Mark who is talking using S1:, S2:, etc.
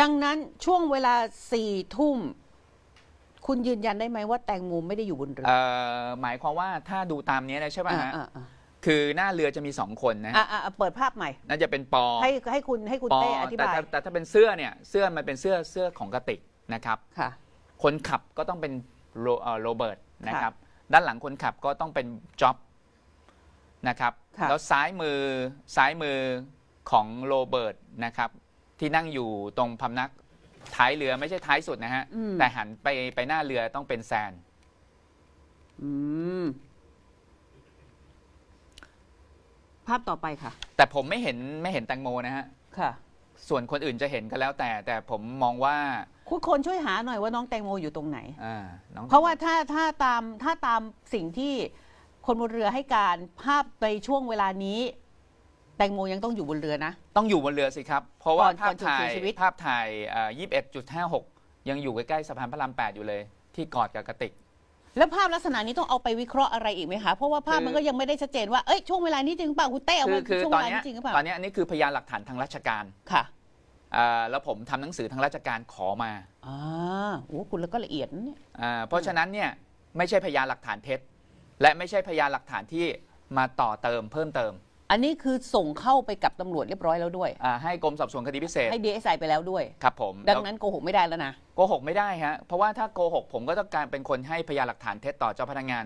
S1: ดังนั้นช่วงเวลาสี่ทุ่ม คุณยืนยันได้ไหมว่าแตงโมไม่ได้อยู่บนเรือ
S2: เอ่อหมายความว่าถ้าดูตามนี้นะใช่ป่ะฮะ
S1: อ่าอ่า
S2: คือหน้าเรือจะมีสองคนนะ
S1: อ่าอ่าอ่าเปิดภาพใหม่
S2: น่าจะเป็นปอ
S1: ให้ให้คุณให้คุณ
S2: ปอ
S1: เต้อธิ
S2: แต่
S1: บาย
S2: ถ้าแต่ถ้าเป็นเสื้อเนี่ยเสื้อมันเป็นเสื้อเสื้อของกระติกนะครับ
S1: ค่ะ
S2: คนขับก็ต้องเป็นโรเอ่อโรเบิร์ตนะ
S1: ค่ะ
S2: ครับ ด้านหลังคนขับก็ต้องเป็นจ็อบนะครับ
S1: ค่ะ
S2: แล้วซ้ายมือซ้ายมือของโรเบิร์ตนะครับ ที่นั่งอยู่ตรงพำนักท้ายเรือไม่ใช่ท้ายสุดนะฮะ
S1: อืม
S2: แต่หันไปไปหน้าเรือต้องเป็นแซน
S1: อืม ภาพต่อไปค่ะ
S2: แต่ผมไม่เห็นไม่เห็นแตงโมนะฮะ
S1: ค่ะ
S2: ส่วนคนอื่นจะเห็นก็แล้วแต่ แต่ผมมองว่า
S1: คุณคนช่วยหาหน่อยว่าน้องแตงโมอยู่ตรงไหน
S2: อ่าน้อง
S1: เพราะว่าถ้าถ้าตามถ้าตามสิ่งที่คนบนเรือให้การภาพในช่วงเวลานี้ แตงโมยังต้องอยู่บนเรือนะ
S2: ต้องอยู่บนเรือสิครับ เพราะว่า
S1: ก่อน
S2: ภาพ
S1: ก่อน
S2: ถ่า
S1: เสี
S2: ย
S1: ยชีวิต
S2: ภาพถ่ายยี่สิบเอ็ดจุดห้าหกยังอยู่ใกล้ๆสะพานพระรามแปดอยู่เลย ที่กอดกับกระติก
S1: แล้วภาพลักษณะนี้ต้องเอาไปวิเคราะห์อะไรอีกไหมคะ เพราะว่าภาพ
S2: คือ
S1: มันก็ยังไม่ได้ชัดเจนว่า เอ้ยช่วงเวลานี้จริงหรือเปล่าคุณเต้เอา
S2: คื
S1: มา
S2: อคือ
S1: ช่วง
S2: ต
S1: เว
S2: อน
S1: ลา
S2: เนี้
S1: นี้
S2: ย
S1: จริงหรือเปล่า
S2: ตอนเนี้ยอันนี้คือพยานหลักฐานทางราชการ
S1: ค่ะ
S2: อ่าแล้วผมทำหนังสือทางราชการขอมา
S1: อ่าโอ้คุณแล้วก็ละเอียดนะเนี่ย
S2: อ่าเพราะฉะนั้นเนี่ยไม่ใช่พยานหลักฐานเท็จ และไม่ใช่พยานหลักฐานที่มาต่อเติมเพิ่มเติม
S1: อันนี้คือส่งเข้าไปกับตำรวจเรียบร้อยแล้วด้วย
S2: อ่าให้กรมสอบสวนคดีพิเศษ
S1: ให้ DSI ไปแล้วด้วย
S2: ครับผม
S1: ดัง
S2: แล้ว
S1: นั้นโกหกไม่ได้แล้วนะ
S2: โกหกไม่ได้ฮะเพราะว่าถ้าโกหกผมก็ต้องการเป็นคนให้พยานหลักฐานเท็จต่อเจ้าพนักงาน